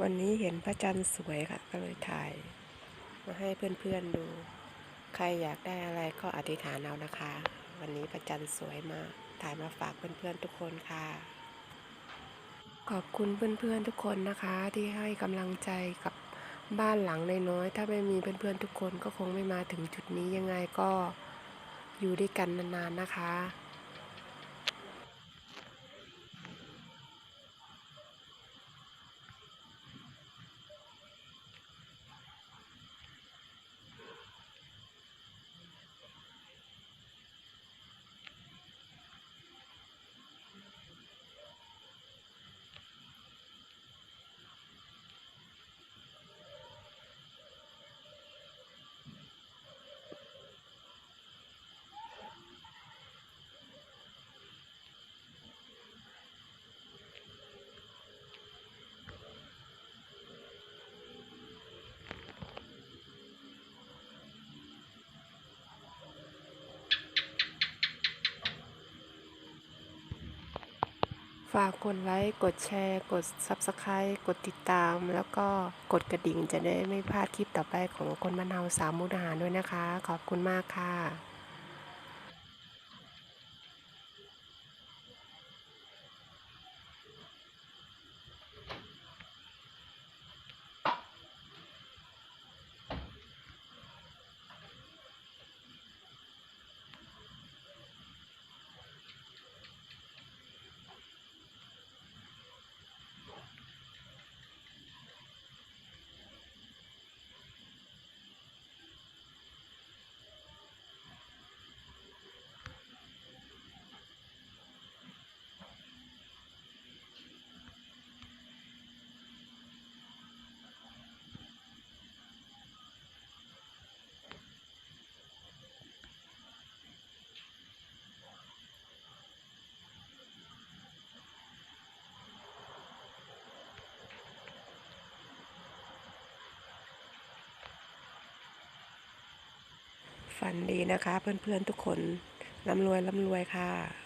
วันนี้เห็นพระจันทร์สวยค่ะ ก็เลยถ่าย มาให้เพื่อนๆดู ใครอยากได้อะไรก็อธิษฐานเอานะคะ วันนี้พระจันทร์สวยมาก ถ่ายมาฝากเพื่อนๆทุกคนค่ะ ขอบคุณเพื่อนๆทุกคนนะคะ ที่ให้กำลังใจกับบ้านหลังน้อยถ้าไม่มีเพื่อนๆทุกคนก็คงไม่มาถึงจุดนี้ยังไงก็อยู่ด้วยกันนานๆนะคะ ฝากกดไลค์ กดแชร์ กด Subscribe กดติดตาม แล้วก็กดกระดิ่งจะได้ไม่พลาดคลิปต่อไปของคนบ้านเฮาสามมุกดาหารด้วยนะคะ ขอบคุณมากค่ะ ฝันดีนะคะ เพื่อนๆทุกคนร่ำรวยร่ำรวยค่ะ